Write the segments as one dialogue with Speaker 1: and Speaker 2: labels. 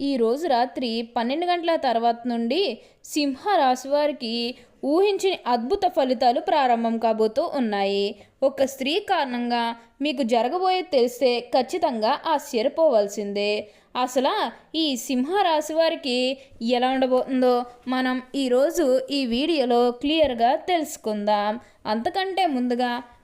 Speaker 1: ఈరోజు రాత్రి పన్నెండు గంటల తర్వాత నుండి సింహ రాశి వారికి ఊహించిన అద్భుత ఫలితాలు ప్రారంభం కాబోతూ ఉన్నాయి. ఒక స్త్రీ కారణంగా మీకు జరగబోయేది తెలిస్తే ఖచ్చితంగా ఆశ్చర్యపోవాల్సిందే. అసలు ఈ సింహరాశి వారికి ఎలా ఉండబోతుందో మనం ఈరోజు ఈ వీడియోలో క్లియర్గా తెలుసుకుందాం. అంతకంటే ముందుగా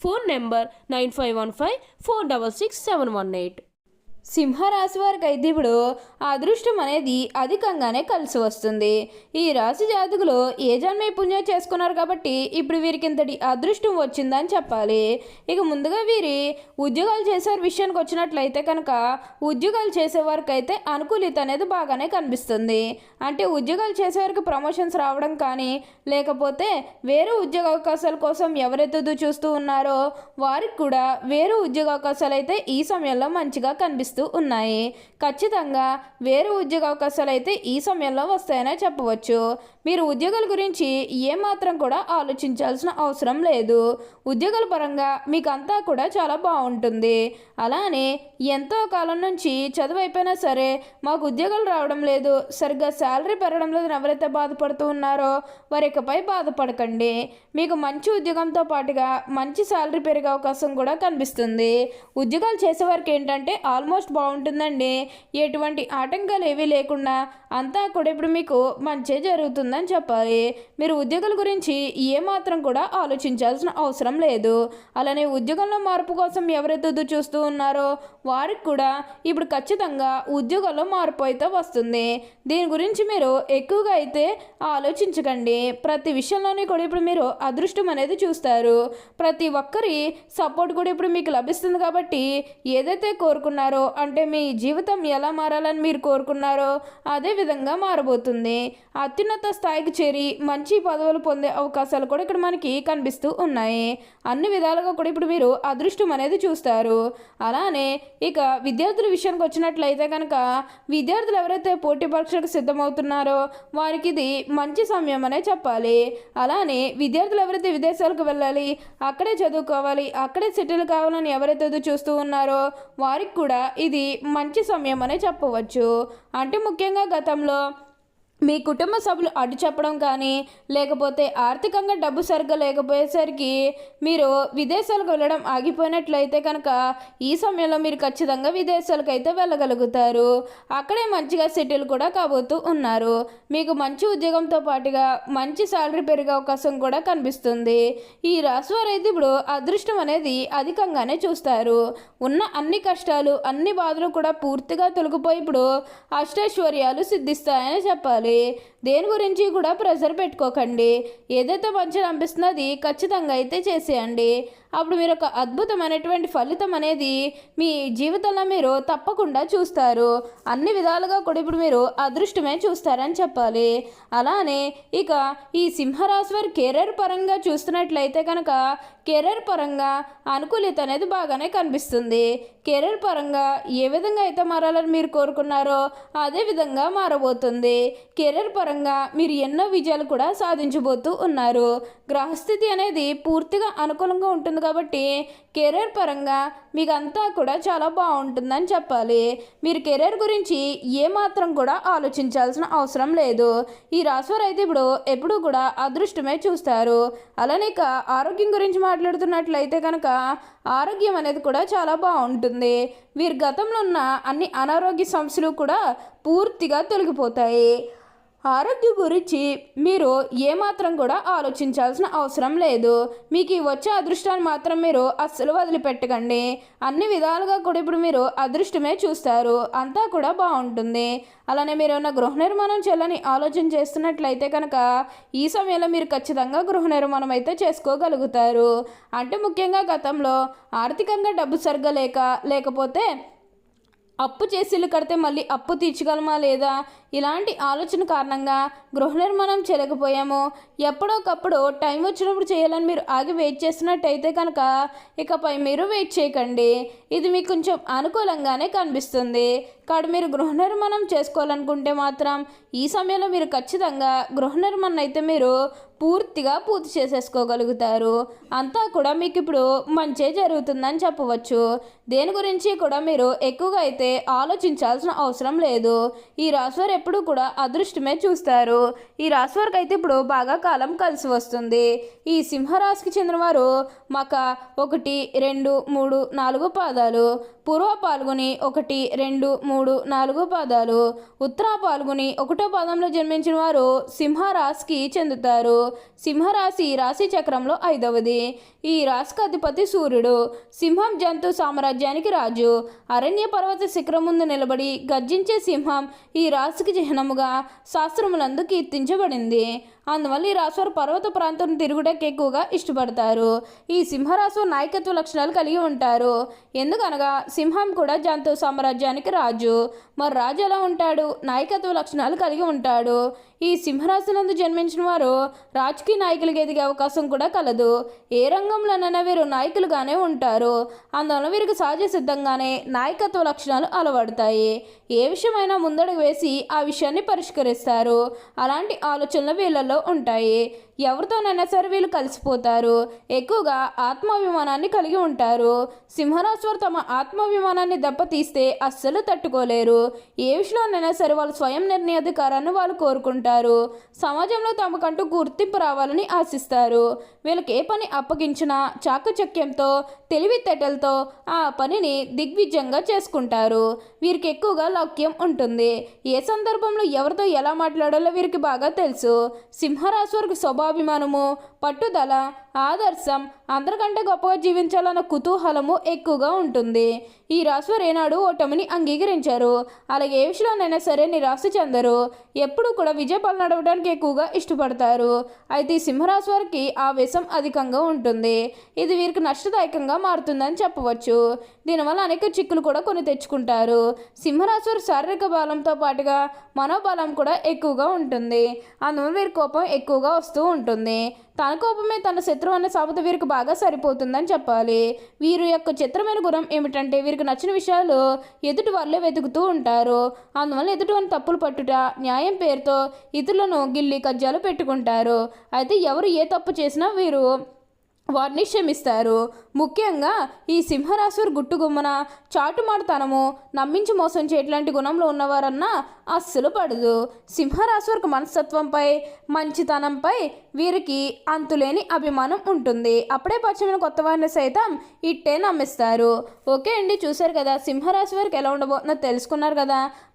Speaker 2: Phone number nine five one five four double six seven one eight
Speaker 1: సింహరాశి వారికి అయితే ఇప్పుడు అదృష్టం అనేది అధికంగానే కలిసి వస్తుంది. ఈ రాశి జాతకులు ఏ జన్మే పుణ్యం చేసుకున్నారు కాబట్టి ఇప్పుడు వీరికి ఇంతటి అదృష్టం వచ్చిందని చెప్పాలి. ఇక ముందుగా వీరి ఉద్యోగాలు చేసే విషయానికి వచ్చినట్లయితే కనుక ఉద్యోగాలు చేసేవారికి అయితే అనుకూలిత అనేది బాగానే కనిపిస్తుంది. అంటే ఉద్యోగాలు చేసేవారికి ప్రమోషన్స్ రావడం కానీ లేకపోతే వేరే ఉద్యోగ అవకాశాల కోసం ఎవరైతే చూస్తూ ఉన్నారో వారికి కూడా వేరే ఉద్యోగ అవకాశాలు అయితే ఈ సమయంలో మంచిగా కనిపిస్తుంది కనిపిస్తూ ఉన్నాయి. ఖచ్చితంగా వేరే ఉద్యోగ అవకాశాలు అయితే ఈ సమయంలో వస్తాయనే చెప్పవచ్చు. మీరు ఉద్యోగాల గురించి ఏమాత్రం కూడా ఆలోచించాల్సిన అవసరం లేదు. ఉద్యోగాల పరంగా మీకు అంతా కూడా చాలా బాగుంటుంది. అలానే ఎంతో కాలం నుంచి చదువు అయిపోయినా సరే మాకు ఉద్యోగాలు రావడం లేదు. సరిగ్గా శాలరీ పెరగడం లేదు. ఎవరైతే బాధపడుతూ ఉన్నారో వారి ఇకపై బాధపడకండి. మీకు మంచి ఉద్యోగంతో పాటుగా మంచి శాలరీ పెరిగే అవకాశం కూడా కనిపిస్తుంది. ఉద్యోగాలు చేసేవారికి ఏంటంటే ఆల్మోస్ట్ బాగుంటుందండి. ఎటువంటి ఆటంకాలు ఏవీ లేకుండా అంతా కూడా ఇప్పుడు మీకు మంచి జరుగుతుందని చెప్పాలి. మీరు ఉద్యోగాల గురించి ఏమాత్రం కూడా ఆలోచించాల్సిన అవసరం లేదు. అలానే ఉద్యోగంలో మార్పు కోసం ఎవరైతే ఎదురు చూస్తూ ఉన్నారో వారికి కూడా ఇప్పుడు ఖచ్చితంగా ఉద్యోగంలో మార్పు అయితే వస్తుంది. దీని గురించి మీరు ఎక్కువగా అయితే ఆలోచించకండి. ప్రతి విషయంలోనే కూడా ఇప్పుడు మీరు అదృష్టం అనేది చూస్తారు. ప్రతి ఒక్కరి సపోర్ట్ కూడా ఇప్పుడు మీకు లభిస్తుంది కాబట్టి ఏదైతే కోరుకున్నారో అంటే మీ జీవితం ఎలా మారాలని మీరు కోరుకున్నారో అదే విధంగా మారబోతుంది. అత్యున్నత స్థాయికి చేరి మంచి పదవులు పొందే అవకాశాలు కూడా ఇక్కడ మనకి కనిపిస్తూ ఉన్నాయి. అన్ని విధాలుగా కూడా ఇప్పుడు మీరు అదృష్టం అనేది చూస్తారు. అలానే ఇక విద్యార్థుల విషయానికి వచ్చినట్లయితే కనుక విద్యార్థులు ఎవరైతే పోటీ పరీక్షలకు సిద్ధమవుతున్నారో వారికి ఇది మంచి సమయం అనే చెప్పాలి. అలానే విద్యార్థులు ఎవరైతే విదేశాలకు వెళ్ళాలి అక్కడే చదువుకోవాలి అక్కడే సెటిల్ కావాలని ఎవరైతే చూస్తూ ఉన్నారో వారికి కూడా ఇది మంచి సమయం అనే చెప్పవచ్చు. అంటే ముఖ్యంగా గతంలో మీ కుటుంబ సభ్యులు అడ్డు చెప్పడం కానీ లేకపోతే ఆర్థికంగా డబ్బు సరిగ్గా లేకపోయేసరికి మీరు విదేశాలకు వెళ్ళడం ఆగిపోయినట్లయితే కనుక ఈ సమయంలో మీరు ఖచ్చితంగా విదేశాలకు అయితే వెళ్ళగలుగుతారు. అక్కడే మంచిగా సెటిల్ కూడా కాబోతూ ఉన్నారు. మీకు మంచి ఉద్యోగంతో పాటుగా మంచి శాలరీ పెరిగే అవకాశం కూడా కనిపిస్తుంది. ఈ రాశి వారు అయితే ఇప్పుడు అదృష్టం అనేది అధికంగానే చూస్తారు. ఉన్న అన్ని కష్టాలు అన్ని బాధలు కూడా పూర్తిగా తొలగిపోయి ఇప్పుడు అష్టైశ్వర్యాలు సిద్ధిస్తాయని చెప్పాలి. దేని గురించి కూడా ప్రెషర్ పెట్టుకోకండి. ఏదైతే మంచిగా అనిపిస్తుందో అది ఖచ్చితంగా అయితే చేసేయండి. అప్పుడు మీరు ఒక అద్భుతమైనటువంటి ఫలితం అనేది మీ జీవితంలో మీరు తప్పకుండా చూస్తారు. అన్ని విధాలుగా కూడా ఇప్పుడు మీరు అదృష్టమే చూస్తారని చెప్పాలి. అలానే ఇక ఈ సింహరాశి వారి కెరీర్ పరంగా చూస్తున్నట్లయితే కనుక కెరీర్ పరంగా అనుకూలిత అనేది బాగానే కనిపిస్తుంది. కెరీర్ పరంగా ఏ విధంగా అయితే మారాలని మీరు కోరుకున్నారో అదే విధంగా మారబోతుంది. కెరీర్ పరంగా మీరు ఎన్నో విజయాలు కూడా సాధించబోతూ ఉన్నారు. గ్రహస్థితి అనేది పూర్తిగా అనుకూలంగా ఉంటుంది కాబట్టి కెరీర్ పరంగా మీకు అంతా కూడా చాలా బాగుంటుందని చెప్పాలి. మీరు కెరీర్ గురించి ఏమాత్రం కూడా ఆలోచించాల్సిన అవసరం లేదు. ఈ రాశివారు అయితే ఇప్పుడు ఎప్పుడూ కూడా అదృష్టమే చూస్తారు. అలానే ఇక ఆరోగ్యం గురించి మాట్లాడుతున్నట్లయితే కనుక ఆరోగ్యం అనేది కూడా చాలా బాగుంటుంది. వీరి గతంలో ఉన్న అన్ని అనారోగ్య సమస్యలు కూడా పూర్తిగా తొలగిపోతాయి. ఆరోగ్యం గురించి మీరు ఏమాత్రం కూడా ఆలోచించాల్సిన అవసరం లేదు. మీకు ఈ వచ్చే అదృష్టాన్ని మాత్రం మీరు అస్సలు వదిలిపెట్టకండి. అన్ని విధాలుగా కూడా ఇప్పుడు మీరు అదృష్టమే చూస్తారు. అంతా కూడా బాగుంటుంది. అలానే మీరు ఏమైనా గృహ నిర్మాణం చేయాలని ఆలోచన చేస్తున్నట్లయితే కనుక ఈ సమయంలో మీరు ఖచ్చితంగా గృహ నిర్మాణం అయితే చేసుకోగలుగుతారు. అంటే ముఖ్యంగా గతంలో ఆర్థికంగా డబ్బు సరిగ్గా లేక లేకపోతే అప్పు చేసి కడితే మళ్ళీ అప్పు తీర్చగలమా లేదా? ఇలాంటి ఆలోచన కారణంగా గృహ నిర్మాణం చేయలేకపోయాము ఎప్పుడోకప్పుడు టైం వచ్చినప్పుడు చేయాలని మీరు ఆగి వెయిట్ చేస్తున్నట్టయితే కనుక ఇకపై మీరు వెయిట్ చేయకండి. ఇది మీకు కొంచెం అనుకూలంగానే కనిపిస్తుంది. కాబట్టి మీరు గృహ నిర్మాణం చేసుకోవాలనుకుంటే మాత్రం ఈ సమయంలో మీరు ఖచ్చితంగా గృహ నిర్మాణం అయితే మీరు పూర్తిగా పూర్తి చేసేసుకోగలుగుతారు. అంతా కూడా మీకు ఇప్పుడు మంచే జరుగుతుందని చెప్పవచ్చు. దేని గురించి కూడా మీరు ఎక్కువగా అయితే ఆలోచించాల్సిన అవసరం లేదు. ఈ రాశివారు ఎప్పుడు కూడా అదృష్టమే చూస్తారు. ఈ రాశివారికి అయితే ఇప్పుడు బాగా కాలం కలిసి వస్తుంది. ఈ సింహరాశికి చెందినవారు మక ఒకటి రెండు మూడు నాలుగు పాదాలు. పూర్వ పాల్గొని ఒకటి రెండు మూడు నాలుగు పాదాలు. ఉత్తర పాల్గొని ఒకటో పాదంలో జన్మించిన వారు సింహరాశికి చెందుతారు. సింహరాశి రాశి చక్రంలో ఐదవది. ఈ రాశికి అధిపతి సూర్యుడు. సింహం జంతు సామ్రాజ్యానికి రాజు. అరణ్య పర్వత శిఖరం ముందు నిలబడి గర్జించే సింహం ఈ రాశికి చిహ్నముగా శాస్త్రములందు కీర్తించబడింది. అందువల్ల ఈ రాశివారు పర్వత ప్రాంతం తిరుగుటకు ఎక్కువగా ఇష్టపడతారు. ఈ సింహరాశి నాయకత్వ లక్షణాలు కలిగి ఉంటారు. ఎందుకనగా సింహం కూడా జంతు సామ్రాజ్యానికి రాజు. మరి రాజు ఎలా ఉంటాడు? నాయకత్వ లక్షణాలు కలిగి ఉంటాడు. ఈ సింహరాశి నందు జన్మించిన వారు రాజకీయ నాయకులుగా ఎదిగే అవకాశం కూడా కలదు. ఏ రంగంలోనైనా వీరు నాయకులుగానే ఉంటారు. అందువల్ల వీరికి సహజ సిద్ధంగానే నాయకత్వ లక్షణాలు అలవడతాయి. ఏ విషయమైనా ముందడుగు వేసి ఆ విషయాన్ని పరిష్కరిస్తారు. అలాంటి ఆలోచనలు వీళ్ళల్లో ఉంటాయి. ఎవరితోనైనా సరే వీళ్ళు కలిసిపోతారు. ఎక్కువగా ఆత్మాభిమానాన్ని కలిగి ఉంటారు. సింహరాశివారు తమ ఆత్మాభిమానాన్ని దెబ్బతీస్తే అస్సలు తట్టుకోలేరు. ఏ విషయంలోనైనా సరే వాళ్ళు స్వయం నిర్ణయాధికారాన్ని వాళ్ళు కోరుకుంటారు. సమాజంలో తమకంటూ గుర్తింపు రావాలని ఆశిస్తారు. వీళ్ళకి ఏ పని అప్పగించినా చాకచక్యంతో తెలివితేటలతో ఆ పనిని దిగ్విజయంగా చేసుకుంటారు. వీరికి ఎక్కువగా లౌక్యం ఉంటుంది. ఏ సందర్భంలో ఎవరితో ఎలా మాట్లాడాలో వీరికి బాగా తెలుసు. సింహరాశి వారికి స్వభాభిమానము పట్టుదల ఆదర్శం అందరికంటే గొప్పగా జీవించాలన్న కుతూహలము ఎక్కువగా ఉంటుంది. ఈ రాశివారు ఏనాడు ఓటమిని అంగీకరించారు. అలాగే ఏ విషయంలోనైనా సరే నిరాశ చెందరు. ఎప్పుడు కూడా విజయపాలు నడవడానికి ఎక్కువగా ఇష్టపడతారు. అయితే ఈ సింహరాశి వారికి ఆవేశం అధికంగా ఉంటుంది. ఇది వీరికి నష్టదాయకంగా మారుతుందని చెప్పవచ్చు. దీనివల్ల అనేక చిక్కులు కూడా కొని తెచ్చుకుంటారు. సింహరాశి వారి శారీరక బలంతో పాటుగా మనోబలం కూడా ఎక్కువగా ఉంటుంది. అందువల్ల వీరి కోపం ఎక్కువగా వస్తూ ఉంటుంది. తన కోపమే తన శత్రువు అనే సామెత వీరికి బాగా సరిపోతుందని చెప్పాలి. వీరి యొక్క చిత్రమైన గుణం ఏమిటంటే వీరికి నచ్చిన విషయాలు ఎదుటి వాళ్ళే వెతుకుతూ ఉంటారు. అందువల్ల ఎదుటి వాళ్ళని తప్పులు పట్టుట న్యాయం పేరుతో ఇతరులను గిల్లి కజ్జాలు పెట్టుకుంటారు. అయితే ఎవరు ఏ తప్పు చేసినా వీరు వారిని క్షమిస్తారు. ముఖ్యంగా ఈ సింహరాశివారి గుట్టుగుమ్మన చాటుమాడుతనము నమ్మించి మోసం చేయట్లాంటి గుణంలో ఉన్నవారన్నా అస్సలు పడదు. సింహరాశివారికి మనస్తత్వంపై మంచితనంపై వీరికి అంతులేని అభిమానం ఉంటుంది. అప్పుడే పరిచయమైన కొత్త వారిని సైతం ఇట్టే నమ్మిస్తారు. ఓకే అండి చూశారు కదా సింహరాశి వారికి ఎలా ఉండబోతుందో తెలుసుకున్నారు కదా.